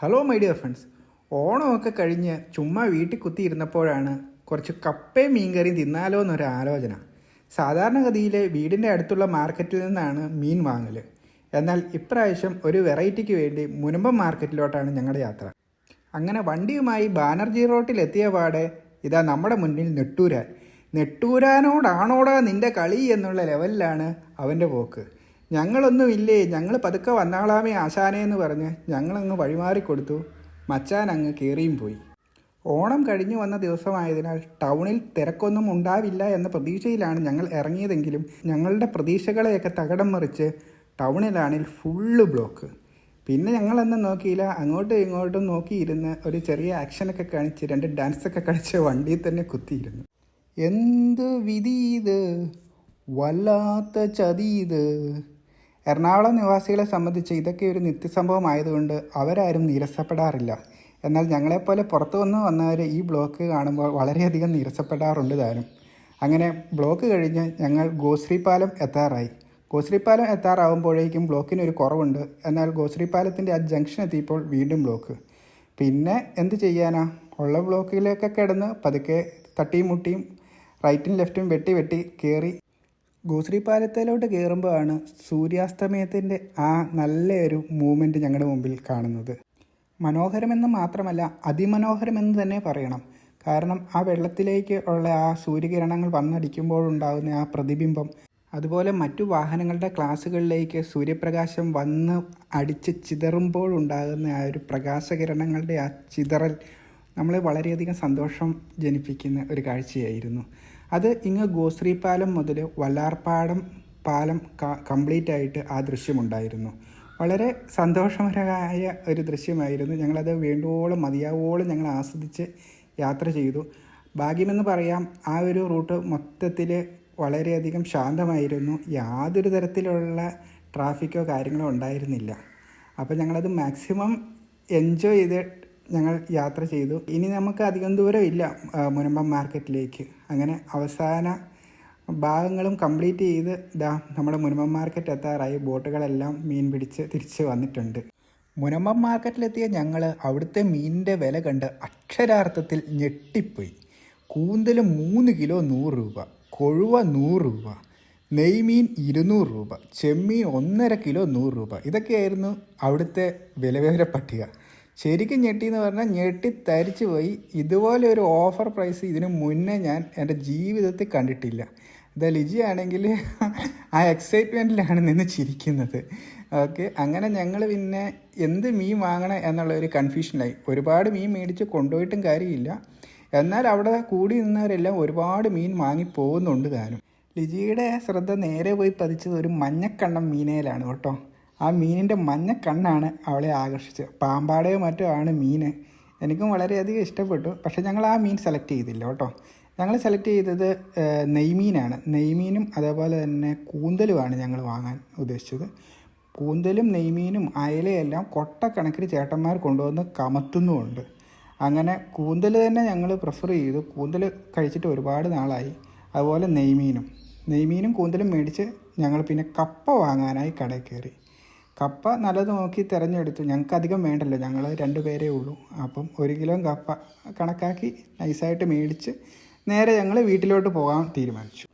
Hello my dear friends ഓണമൊക്കെ കഴിഞ്ഞ് ചുമ്മാ വീട്ടിൽ കുത്തിയിരുന്നപ്പോഴാണ് കുറച്ച് കപ്പയും മീൻകറിയും തിന്നാലോ എന്നൊരു ആലോചന. സാധാരണഗതിയിൽ വീടിന്റെ അടുത്തുള്ള മാർക്കറ്റിൽ നിന്നാണ് മീൻ വാങ്ങൽ എന്നാൽ ഇപ്രാവശ്യം ഒരു വെറൈറ്റിക്ക് വേണ്ടി മുനമ്പം മാർക്കറ്റിലോട്ടാണ് ഞങ്ങളുടെ യാത്ര. അങ്ങനെ വണ്ടിയുമായി ബാനർജി റോട്ടിൽ എത്തിയ പാടെ ഇതാ നമ്മുടെ മുന്നിൽ നെട്ടൂരാൻ. നെട്ടൂരാനോടാണോടാ നിന്റെ കളി എന്നുള്ള ലെവലിലാണ് അവന്റെ പോക്ക്. ഞങ്ങളൊന്നുമില്ലേ ഞങ്ങൾ പതുക്കെ വന്നാളാമേ ആശാനേ എന്ന് പറഞ്ഞ് ഞങ്ങളങ്ങ് വഴിമാറിക്കൊടുത്തു മച്ചാൻ അങ്ങ് കയറിയും പോയി. ഓണം കഴിഞ്ഞു വന്ന ദിവസമായതിനാൽ ടൗണിൽ തിരക്കൊന്നും ഉണ്ടാവില്ല എന്ന പ്രതീക്ഷയിലാണ് ഞങ്ങൾ ഇറങ്ങിയതെങ്കിലും ഞങ്ങളുടെ പ്രതീക്ഷകളെയൊക്കെ തകടം മറിച്ച് ടൗണിലാണിൽ ഫുള്ള് ബ്ലോക്ക്. പിന്നെ ഞങ്ങളെന്ന് നോക്കിയില്ല. അങ്ങോട്ടും ഇങ്ങോട്ടും നോക്കിയിരുന്ന് ഒരു ചെറിയ ആക്ഷനൊക്കെ കാണിച്ച് രണ്ട് ഡാൻസൊക്കെ കളിച്ച് വണ്ടിയിൽ തന്നെ കുത്തിയിരുന്നു. എന്ത് വിധി ഇത്? വല്ലാത്ത ചതി ഇത്. എറണാകുളം നിവാസികളെ സംബന്ധിച്ച് ഇതൊക്കെ ഒരു നിത്യസംഭവം ആയതുകൊണ്ട് അവരാരും നിരസപ്പെടാറില്ല. എന്നാൽ ഞങ്ങളെപ്പോലെ പുറത്തു വന്ന് വന്നവർ ഈ ബ്ലോക്ക് കാണുമ്പോൾ വളരെയധികം നിരസപ്പെടാറുണ്ട് താനും. അങ്ങനെ ബ്ലോക്ക് കഴിഞ്ഞ് ഞങ്ങൾ ഗോശ്രീപാലം എത്താറായി. ഗോശ്രീപാലം എത്താറാവുമ്പോഴേക്കും ബ്ലോക്കിന് ഒരു കുറവുണ്ട്. എന്നാൽ ഗോശ്രീപാലത്തിന്റെ ആ ജംഗ്ഷൻ എത്തിയപ്പോൾ വീണ്ടും ബ്ലോക്ക്. പിന്നെ എന്ത് ചെയ്യാനാ? ഉള്ള ബ്ലോക്കിലൊക്കെ കിടന്ന് പതുക്കെ തട്ടിയും മുട്ടിയും റൈറ്റും ലെഫ്റ്റും വെട്ടി വെട്ടി കയറി ഗോശ്രീ പാലത്തിലോട്ട് കയറുമ്പോഴാണ് സൂര്യാസ്തമയത്തിന്റെ ആ നല്ലൊരു മൂമെന്റ് ഞങ്ങളുടെ മുമ്പിൽ കാണുന്നത്. മനോഹരമെന്ന് മാത്രമല്ല അതിമനോഹരമെന്ന് തന്നെ പറയണം. കാരണം ആ വെള്ളത്തിലേക്ക് ഉള്ള ആ സൂര്യകിരണങ്ങൾ വന്നടിക്കുമ്പോഴുണ്ടാകുന്ന ആ പ്രതിബിംബം അതുപോലെ മറ്റു വാഹനങ്ങളുടെ ക്ലാസ്സുകളിലേക്ക് സൂര്യപ്രകാശം വന്ന് അടിച്ച് ചിതറുമ്പോഴുണ്ടാകുന്ന ആ ഒരു പ്രകാശകിരണങ്ങളുടെ ആ ചിതറൽ നമ്മളെ വളരെയധികം സന്തോഷം ജനിപ്പിക്കുന്ന ഒരു കാഴ്ചയായിരുന്നു. അത് ഇങ്ങ് ഗോശ്രീ പാലം മുതൽ വല്ലാർപാടം പാലം കംപ്ലീറ്റ് ആയിട്ട് ആ ദൃശ്യമുണ്ടായിരുന്നു. വളരെ സന്തോഷകരമായ ഒരു ദൃശ്യമായിരുന്നു. ഞങ്ങളത് വേണ്ടുവോളം മതിയാവോളം ഞങ്ങൾ ആസ്വദിച്ച് യാത്ര ചെയ്തു. ഭാഗ്യമെന്ന് പറയാം ആ ഒരു റൂട്ട് മൊത്തത്തിൽ വളരെയധികം ശാന്തമായിരുന്നു. യാതൊരു തരത്തിലുള്ള ട്രാഫിക്കോ കാര്യങ്ങളോ ഉണ്ടായിരുന്നില്ല. അപ്പോൾ ഞങ്ങളത് മാക്സിമം എൻജോയ് ചെയ്ത് ഞങ്ങൾ യാത്ര ചെയ്തു. ഇനി നമുക്ക് അധികം ദൂരം ഇല്ല മുനമ്പം മാർക്കറ്റിലേക്ക്. അങ്ങനെ അവസാന ഭാഗങ്ങളും കംപ്ലീറ്റ് ചെയ്ത് ഇതാ നമ്മുടെ മുനമ്പം മാർക്കറ്റ് എത്താറായി. ബോട്ടുകളെല്ലാം മീൻ പിടിച്ച് തിരിച്ച് വന്നിട്ടുണ്ട്. മുനമ്പം മാർക്കറ്റിലെത്തിയ ഞങ്ങൾ അവിടുത്തെ മീനിന്റെ വില കണ്ട് അക്ഷരാർത്ഥത്തിൽ ഞെട്ടിപ്പോയി. കൂന്തൽ മൂന്ന് കിലോ നൂറ് രൂപ കൊഴുവ നൂറ് രൂപ നെയ്മീൻ ഇരുന്നൂറ് രൂപ ചെമ്മീൻ ഒന്നര കിലോ നൂറ് രൂപ. ഇതൊക്കെയായിരുന്നു അവിടുത്തെ വിലവേര പട്ടിക ശരിക്കും ഞെട്ടി എന്ന് പറഞ്ഞാൽ ഞെട്ടി തരിച്ചു പോയി. ഇതുപോലെ ഒരു ഓഫർ പ്രൈസ് ഇതിനു മുന്നേ ഞാൻ എന്റെ ജീവിതത്തിൽ കണ്ടിട്ടില്ല. ദ ലിജി ആണെങ്കിൽ ആ എക്സൈറ്റ്മെന്റിലാണ് നിന്ന് ചിരിക്കുന്നത്. ഓക്കെ അങ്ങനെ ഞങ്ങൾ പിന്നെ എന്ത് മീൻ വാങ്ങണം എന്നുള്ള ഒരു കൺഫ്യൂഷനായി ഒരുപാട് മീൻ മേടിച്ച് കൊണ്ടുപോയിട്ടും കാര്യമില്ല. എന്നാൽ അവിടെ കൂടി നിന്നവരെല്ലാം ഒരുപാട് മീൻ വാങ്ങി പോകുന്നുണ്ട് താനും. ലിജിയുടെ ശ്രദ്ധ നേരെ പോയി പതിച്ചത് ഒരു മഞ്ഞക്കണ്ണം മീനേലാണ് കേട്ടോ. ആ മീനിന്റെ മഞ്ഞ കണ്ണാണ് അവളെ ആകർഷിച്ചത്. പാമ്പാടയോ മറ്റോ ആണ് മീൻ. എനിക്കും വളരെയധികം ഇഷ്ടപ്പെട്ടു. പക്ഷേ ഞങ്ങൾ ആ മീൻ സെലക്ട് ചെയ്തില്ല കേട്ടോ. ഞങ്ങൾ സെലക്ട് ചെയ്തത് നെയ്മീനാണ്. നെയ്മീനും അതേപോലെ തന്നെ കൂന്തലുമാണ് ഞങ്ങൾ വാങ്ങാൻ ഉദ്ദേശിച്ചത്. കൂന്തലും നെയ്മീനും അയലയെല്ലാം കൊട്ടക്കണക്കിന് ചേട്ടന്മാർ കൊണ്ടുവന്ന് കമത്തുന്നുമുണ്ട്. അങ്ങനെ കൂന്തൽ തന്നെ ഞങ്ങൾ പ്രിഫർ ചെയ്തു. കൂന്തൽ കഴിച്ചിട്ട് ഒരുപാട് നാളായി. അതുപോലെ നെയ്മീനും. നെയ്മീനും കൂന്തലും മേടിച്ച് ഞങ്ങൾ പിന്നെ കപ്പ വാങ്ങാനായി കടയിൽ കയറി. കപ്പ നല്ലത് നോക്കി തിരഞ്ഞെടുത്തു. ഞങ്ങൾക്ക് അധികം വേണ്ടല്ലോ. ഞങ്ങൾ രണ്ട് പേരേ ഉള്ളൂ. അപ്പം ഒരു കിലോ കപ്പ കണക്കാക്കി നൈസായിട്ട് മേടിച്ച് നേരെ ഞങ്ങൾ വീട്ടിലോട്ട് പോകാൻ തീരുമാനിച്ചു.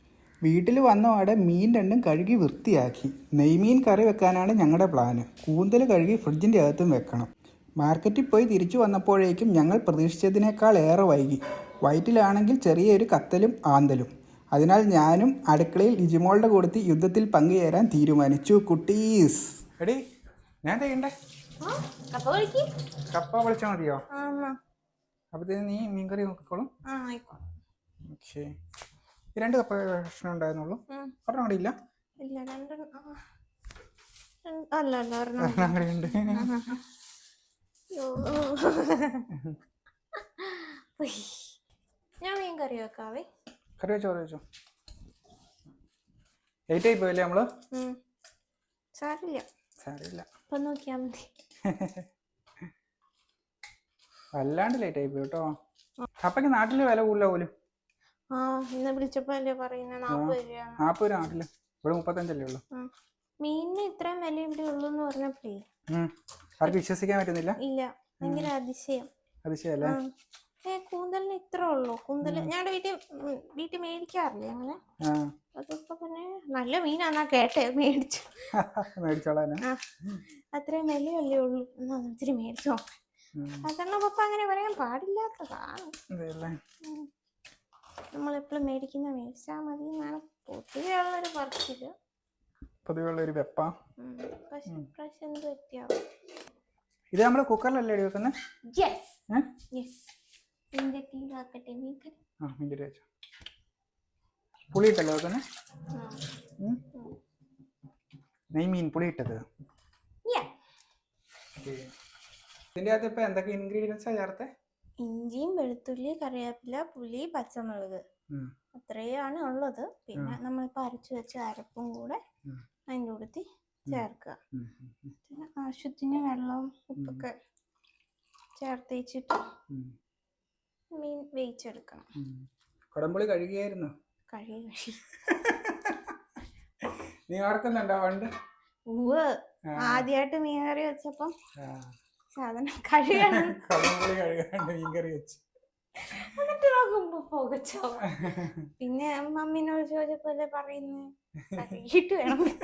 വീട്ടിൽ വന്ന വന്നപാടെ മീൻ രണ്ടും കഴുകി വൃത്തിയാക്കി. നെയ്മീൻ കറി വെക്കാനാണ് ഞങ്ങളുടെ പ്ലാന്. കൂന്തൽ കഴുകി ഫ്രിഡ്ജിന്റെ അകത്തും വെക്കണം. മാർക്കറ്റിൽ പോയി തിരിച്ചു വന്നപ്പോഴേക്കും ഞങ്ങൾ പ്രതീക്ഷിച്ചതിനേക്കാൾ ഏറെ വൈകി. വയറ്റിലാണെങ്കിൽ ചെറിയൊരു കത്തലും ആന്തലും. അതിനാൽ ഞാനും അടുക്കളയിൽ ഇജിമോളുടെ കൂടത്തി യുദ്ധത്തിൽ പങ്കുചേരാൻ തീരുമാനിച്ചു കുട്ടീസ്. എടി ഞാൻ ചെയ്യണ്ടേ? കപ്പ വിളിച്ചാ മതിയോ? അപ്പത്തേന്. നീ മീൻകറി നോക്കിക്കോളും. ഓക്കെ. രണ്ട് കപ്പ ഭക്ഷണം ഉണ്ടായിരുന്നുള്ളൂ. ഒരെണ്ണം അവിടെ ഇല്ല? അല്ല അല്ല ഒരെണ്ണം കൂടി ഉണ്ട്. ഞാൻ മീൻ കറി വെക്കാവേ. കറി വെച്ചോ കറി വെച്ചോ. ലേറ്റ് ആയി പോയില്ലേ നമ്മൾ. സാരില്ല സാരമില്ല. ഇപ്പൊ നോക്കിയാ മതി. വല്ലാണ്ട് ലേറ്റ് ആയി കേട്ടോ. അപ്പൊക്ക് നാട്ടിൽ വില കൂടുതല പോലും? ആ ഇന്ന് വിളിച്ചപ്പോ അല്ലേ പറയുന്നത് നാപ്പത് രൂപ നാൽപ്പത് രൂപ നാട്ടിൽ. ഇവിടെ മുപ്പത്തഞ്ചല്ലേ ഉള്ളു. മീനിന് ഇത്രയും വില ഇവിടെ ഉള്ളൂ എന്ന് പറഞ്ഞപ്പോഴേ. ആർക്ക് വിശ്വസിക്കാൻ പറ്റുന്നില്ല? ഇല്ല ഭയങ്കര അതിശയം. അതിശയല്ലേ ആ. ഏ കൂന്തലിന് ഇത്ര ഉള്ളൂ. കൂന്തൽ ഞങ്ങളുടെ വീട്ടിൽ വീട്ടിൽ മേടിക്കാറില്ലേ അങ്ങനെ? അതൊക്കെ പിന്നെ നല്ല മീനാന്നാ കേട്ടെ മേടിച്ചു. മേടിച്ചോളാനാ. അത്രയും വിലയല്ലേ ഉള്ളൂ. എന്നാ ഇത്തിരി മേടിച്ചോ. അതെണ്ണ പപ്പ അങ്ങനെ പറയാൻ പാടില്ലാത്തതാണ് നമ്മളെപ്പോഴും മേടിക്കുന്ന മേടിച്ചാൽ മതി എന്നാണ് പൊതുവെയുള്ളൊരു പറച്ചിൽ പൊതുവെയുള്ള ഒരു വെപ്പ ഇത് നമ്മൾ കുക്കറിലല്ലേ വെക്കുന്നത് യെസ് യെസ് നിന്റെ തീരാക്കട്ടെ മീൻകറി. ആ മിഞ്ചരി വെച്ചോ. പുളി ഇട്ടല്ലേ വെക്കുന്നത് ആ. ഉം? നെയ്മീൻ പുളി ഇട്ടത് Yeah. ഇതിന്റെ അകത്ത് ഇപ്പൊ എന്തൊക്കെ ഇൻഗ്രീഡിയൻസ് ചേർത്തേ? ഇഞ്ചിയും വെളുത്തുള്ളി കറിവേപ്പില പുളി പച്ചമുളക്. അത്രയാണ് ഉള്ളത്. പിന്നെ നമ്മളിപ്പോ അരച്ചു വെച്ച അരപ്പും കൂടെ. അതിന്റെ കൂടത്തി ചേർക്കുക. പിന്നെ ആവശ്യത്തിന് വെള്ളവും ഉപ്പൊക്കെ ചേർത്ത് വെച്ചിട്ട് ഉം, മീൻ വേവിച്ചെടുക്കണം. കുടംപുളി കഴുകിയായിരുന്നു? കഴുകി. കഴുകി നീ ഓർക്കുന്നുണ്ടോ പണ്ട്. ആദ്യമായിട്ട് മീൻ കറി വെച്ചപ്പം. സാധനം കഴുകണം. കുടംപുളി കഴുകാണ്ട് മീൻ കറി വെച്ചു. എന്നിട്ട് നോക്കുമ്പോ പോകച്ചോ. പിന്നെ മമ്മീനോട് ചോദിച്ചപ്പോലെ പറയുന്നു? കഴുകിയിട്ട് വേണം.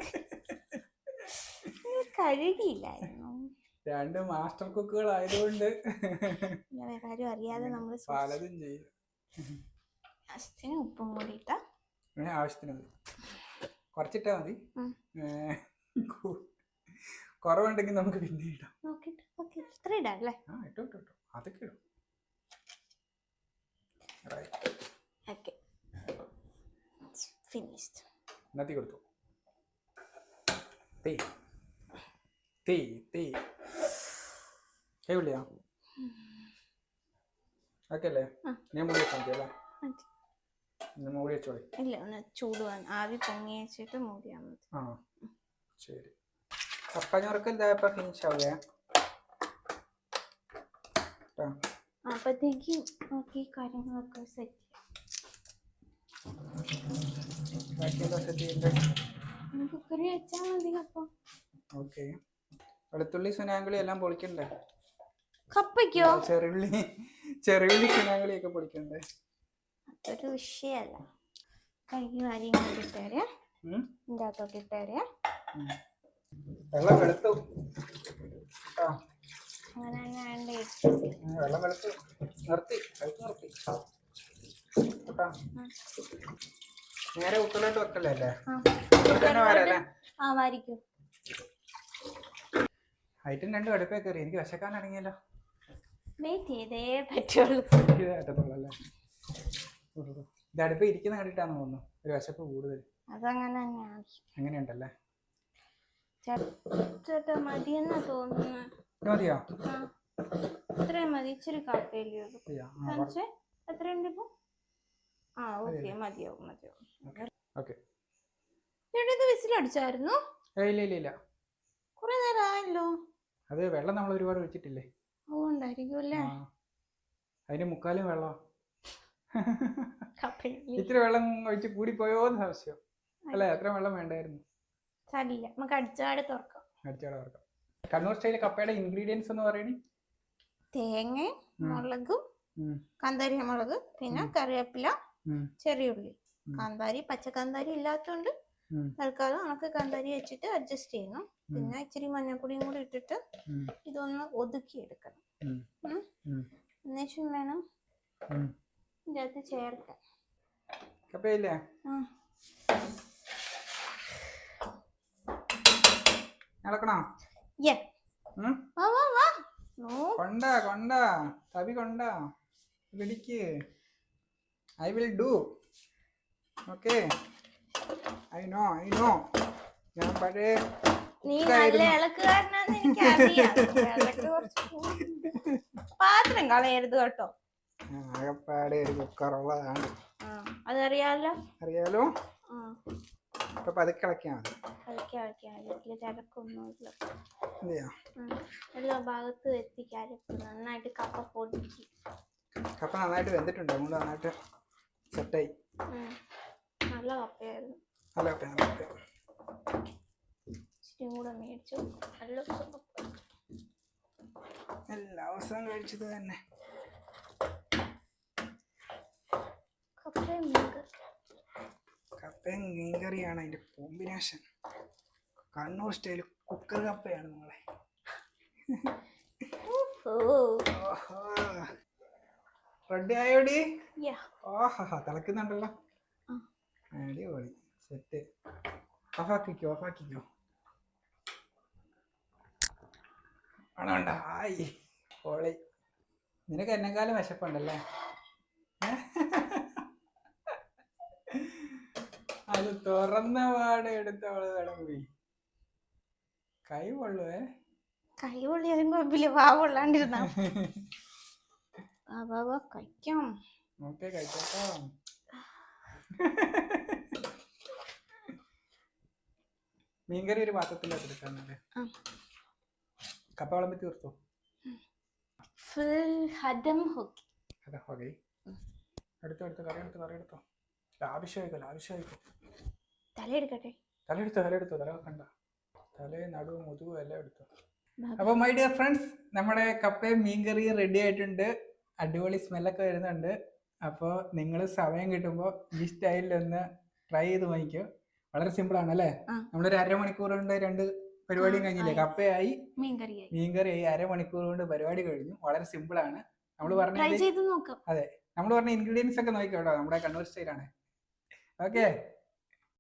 കഴുകിയില്ലായിരുന്നു. രണ്ട് മാസ്റ്റർ കുക്കുകൾ ആയതുകൊണ്ട് ആരും അറിയാതെ നമ്മൾ പലതും ചെയ്യും. ആവശ്യത്തിന് ഉപ്പും കൂടി ഇട്ടാ. ആവശ്യത്തിന് മതി കുറച്ചിട്ടാ മതി. കുറവുണ്ടെങ്കിൽ നമുക്ക് പിന്നെ ഇടാം. ഇത്ര ഇടാം അല്ലേ? ആ ഇട്ടോ ഇട്ടോ ഇട്ടോ. അതൊക്കെ ഇടും. Right. ഓക്കെ ഫിനിഷ്ഡ് എന്നാ കൊടുത്തു. തീ തീ തീ ഏ വിളിയാ ഓക്കെ അല്ലേ ആ. ഞാൻ മൂടി വെച്ചാൽ മതി അല്ലേ ഇന്ന് മൂടി വെച്ചോളി ഇല്ല ഒന്ന് ചൂടുവാൻ ആവി പൊങ്ങി വെച്ചിട്ട് മൂടിയാൽ മതി ആ ശരി ഇതായപ്പോൾ ഫിനിഷ് നോക്കി കാര്യങ്ങളൊക്കെ സെറ്റ് ബാക്കിയെന്താ സെറ്റ് ചെയ്യണ്ടേ കുക്കറി വെച്ചാൽ മതി അപ്പം ഓക്കെ വെളുത്തുള്ളി സുനാങ്കുളി എല്ലാം പൊളിക്കണ്ടേ കപ്പയ്ക്കോ? ചെറുള്ളി ചെറുള്ളി സുനാങ്കുളി ഒക്കെ പൊളിക്കണ്ടേ അതൊരു വിഷയല്ല. കഴുകി വാരി ഇട്ടേരെ ഇട്ടേരെ വെള്ളം വെളുത്തു അങ്ങനെ തന്നെ വേണ്ടേ വെള്ളം വെളുത്തു നിർത്തി വെളുത്ത് നിർത്തി. നേരെ ഉപ്പിലോട്ട് വെക്കല്ലേ അല്ലേ? ആ. വാരിക്കൂ. ഹൈറ്റും രണ്ടും അടുപ്പേ കയറി. എനിക്ക് വിശക്കാൻ ഇറങ്ങിയല്ലോ. വെയിറ്റ് ചെയ്തേ പറ്റുള്ളൂ. ഇത് പറ്റത്തുള്ളൂ അല്ലേ ഇരിക്കുന്ന കണ്ടിട്ടാന്ന് തോന്നുന്നു. ഒരു വിശപ്പ് കൂടുതൽ. അതങ്ങനെ അങ്ങനെയുണ്ടല്ലേ? ചേട്ടാ മതിയെന്നാ തോന്നുന്നു. ഇത് മതിയോ? ആ ഇത്രയും മതി. ഇച്ചിരി കപ്പയില്ലേ ഉള്ളൂ. ആ കാണിച്ചേ എത്രയുണ്ട് ഇപ്പൊ? ആ ഓക്കെ മതിയാവും മതിയാവും. ചേട്ടാ ഇത് വിസിലടിച്ചായിരുന്നു? ഇല്ല ഇല്ല ഇല്ല. കുറെ നേരം ആയല്ലോ അത് വെള്ളം നമ്മൾ ഒരുപാട് ഒഴിച്ചിട്ടില്ലേ? അതുകൊണ്ടായിരിക്കും അല്ലേ. അതിന് മുക്കാലും വെള്ളം ഇത്തിരി വെള്ളം ഒഴിച്ച് കൂടിപ്പോയോ എന്ന് സംശയം അല്ലേ എത്ര വെള്ളം വേണ്ടായിരുന്നു. സാരില്ല നമുക്ക് അടിച്ചാടെ തുറക്കാം. അടിച്ചാടെ തുറക്കാം. കണ്ണൂർ സ്റ്റൈൽ കപ്പയുടെ ഇൻഗ്രീഡിയൻസ് എന്ന് പറയണി? തേങ്ങ. മുളകും കാന്താരി മുളക് പിന്നെ കറിവേപ്പില ചെറിയുള്ളി. കാന്താരി പച്ച കാന്താരി ഇല്ലാത്തതുകൊണ്ട് തൽക്കാലം നമുക്ക് കാന്താരി വെച്ചിട്ട് അഡ്ജസ്റ്റ് ചെയ്യണം. പിന്നെ ഇച്ചിരി മഞ്ഞപ്പൊടിയും കൂടി ഇട്ടിട്ട് ഇതൊന്ന് ഒതുക്കി എടുക്കണം എന്നുവെച്ചും വേണം. ഇതിനകത്ത് ചേർക്കാൻ കപ്പയില്ലേ? ഇളക്കണോ വാ വാ വാ. നോ. കൊണ്ട കൊണ്ട. തവി കൊണ്ട. പിടിക്ക്. I will do. Okay. I know I know. ഞാൻ പഴയ നീ നല്ല ഇളക്കുകാരനാന്ന് എനിക്കറിയാം. ഇളക്ക് കുറച്ച് കൂടുതൽ. പാത്രം കളയരുത് കേട്ടോ. ആകപ്പാടെ ഒരു കുക്കറുള്ളതാണ് ആ അതറിയാലോ? അറിയാലോ? ആ. പതുക്കെ ഇളക്കിയാൽ മതി. തിരക്കൊന്നുമില്ല. എല്ലാ ഭാഗത്തും നന്നായിട്ട് കപ്പ കപ്പ നന്നായിട്ട് വെന്തിട്ടുണ്ട്. അതുകൊണ്ട് നന്നായിട്ട് സെറ്റായി നല്ല കപ്പയായിരുന്നു. നല്ല ഇച്ചിരി കൂടെ മേടിച്ചു നല്ല എല്ലാ ദിവസവും കഴിച്ചത് തന്നെ. കപ്പയും കപ്പയും മീൻകറിയാണ് അതിന്റെ കോമ്പിനേഷൻ കണ്ണൂർ സ്റ്റൈൽ കുക്കർ കപ്പയാണ് നമ്മളെ റെഡി ആയോടി? ഓഹാ തിളക്കുന്നുണ്ടല്ലോ. അടിപൊളി. സെറ്റ് ഓഫാക്കിക്കോ ഓഫാക്കിക്കോ ആയി പൊളി. നിനക്ക് എന്നെക്കാളും വിശപ്പുണ്ടല്ലേ? അത് തുറന്ന പാട് എടുത്ത അവൾ കിടങ്ങി കൈ പൊള്ളുവേ കൈ പൊള്ളിയാലും കുഴപ്പമില്ല. വാ പൊള്ളാണ്ടിരുന്നാ. കഴിക്കാം. ഓക്കെ മീൻകറി ഒരു പാത്രത്തിലേക്ക് എടുക്കാൻ ആ. കപ്പ വിളമ്പി തീർത്തോ? ഫുൾ ഹദം ഹോക്കി. ഹദം ഓക്കെ എടുത്തോ എടുത്തോ കറി എടുത്തോ കറി എടുത്തോ. ആവശ്യമായിക്കോ ആവശ്യമായിക്കോ തല കണ്ട. തലയും നടുവും മുതുകും എല്ലാം എടുത്തോ. അപ്പോൾ മൈ ഡിയർ ഫ്രണ്ട്സ് നമ്മുടെ കപ്പയും മീൻകറിയും റെഡി ആയിട്ടുണ്ട്. അടിപൊളി സ്മെല്ലൊക്കെ വരുന്നുണ്ട്. അപ്പോൾ നിങ്ങൾ സമയം കിട്ടുമ്പോൾ ഈ സ്റ്റൈലിൽ ഒന്ന് ട്രൈ ചെയ്ത് വാങ്ങിക്കും വളരെ സിമ്പിൾ ആണ് അല്ലേ. നമ്മളൊരു അരമണിക്കൂർ കൊണ്ട് രണ്ട് പരിപാടിയും കഴിഞ്ഞില്ലേ. കപ്പയായി മീൻകറിയായി. മീൻകറിയായി അരമണിക്കൂർ കൊണ്ട് പരിപാടി കഴിഞ്ഞു. വളരെ സിമ്പിൾ ആണ് നമ്മൾ പറഞ്ഞ നോക്കാം. നമ്മൾ പറഞ്ഞ ഇൻഗ്രീഡിയൻസ് ഒക്കെ കേട്ടോ നമ്മുടെ കണ്ണൂർ സ്റ്റൈലാണ് ഓക്കെ.